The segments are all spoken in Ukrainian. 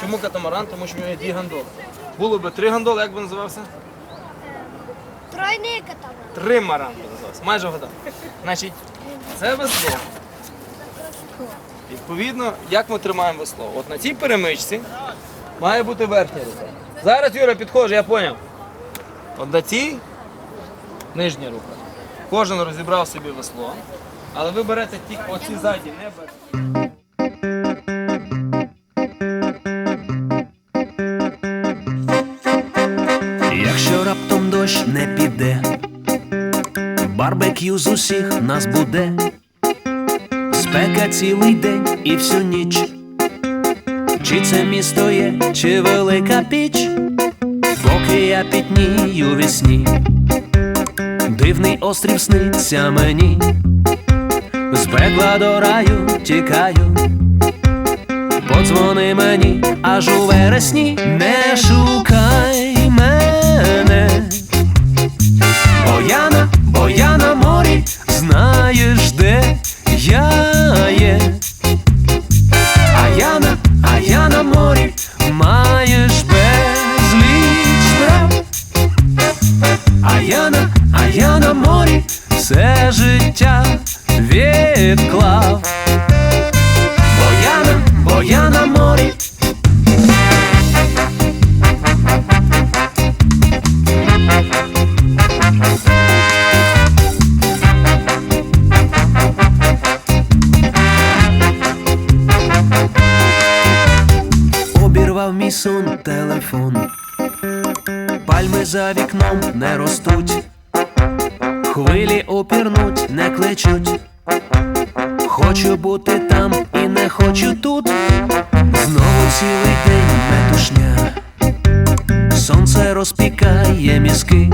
Чому катамаран? Тому що в нього є дві гандоли. Було би три гандоли, як би називався? Тройний катамаран. Тримаран би називався. Майже вгадав. Значить, це весло. Відповідно, як ми тримаємо весло? От на цій перемичці має бути верхня рука. Зараз, Юра, підходжу, я зрозумів. От на цій нижня рука. Кожен розібрав собі весло, але ви берете ті, оці ззаді не берете. Барбекю з усіх нас буде, спека цілий день і всю ніч. Чи це місто є, чи велика піч, поки я пітнію вісні, дивний острів сниться мені, з пекла до раю тікаю. Подзвони мені аж у вересні, не шукай мене. На знаєш, де я є. А я на, а я на морі, маєш безліч справ. А я на, а я на морі, все життя відклав. Сон телефон. Пальми за вікном не ростуть, хвилі опірнуть, не кличуть. Хочу бути там і не хочу тут. Знову цілий день метушня. Сонце розпікає мізки.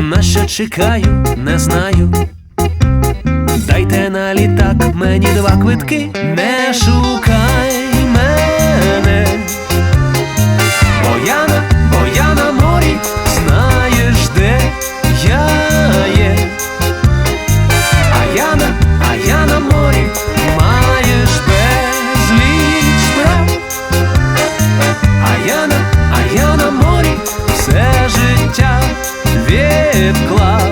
На що чекаю, не знаю. Дайте на літак мені два квитки, не шукай я на морі, все життя відклав.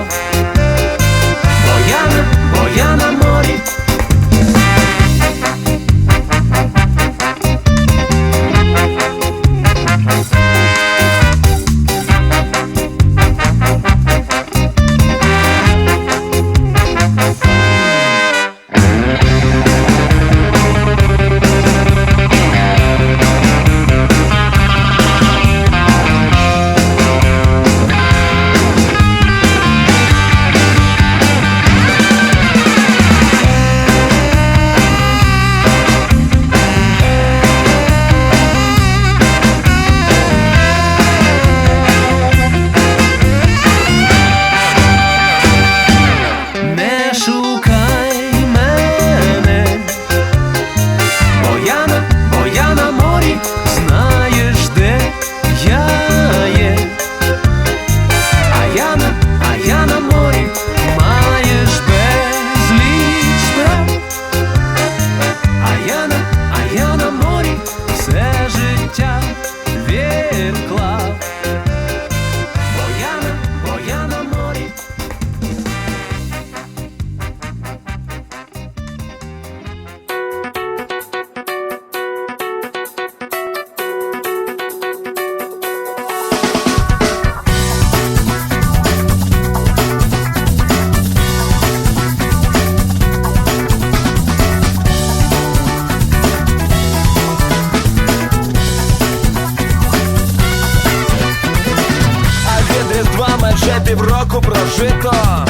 Прожито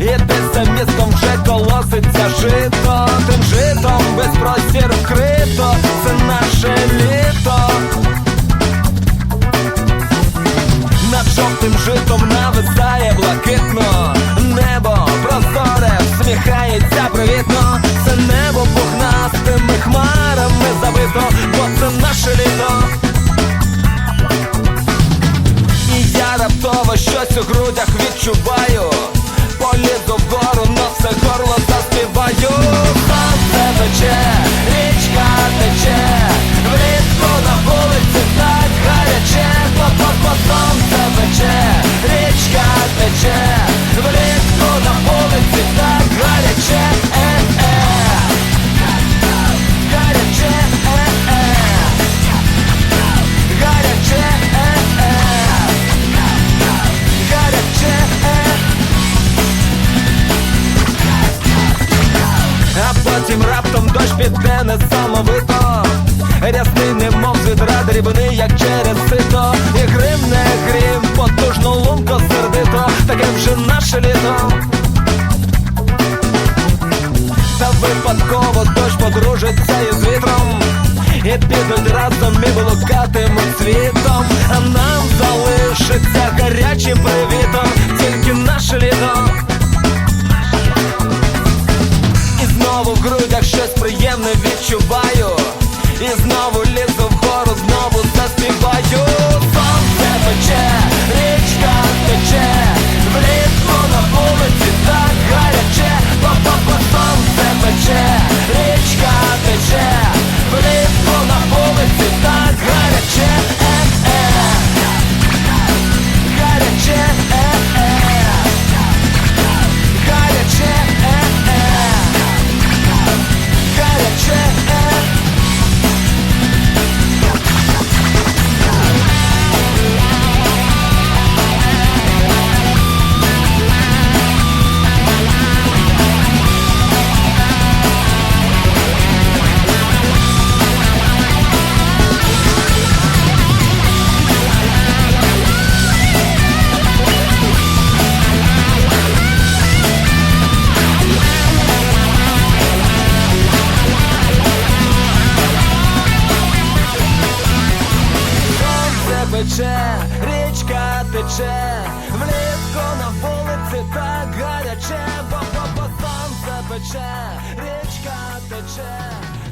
І десь за містом вже колоситься жито відчуваю. Полізу вгору, но все горло заспіваю. Сонце тече, піде несамовито Рясний, немов з відра, дрібний, як через сито. І грим не грім, потужно лунко сердито, таке вже наше літо. Та випадково дощ подружиться із вітром. І підуть разом і блукатимуть світом тече, річка тече.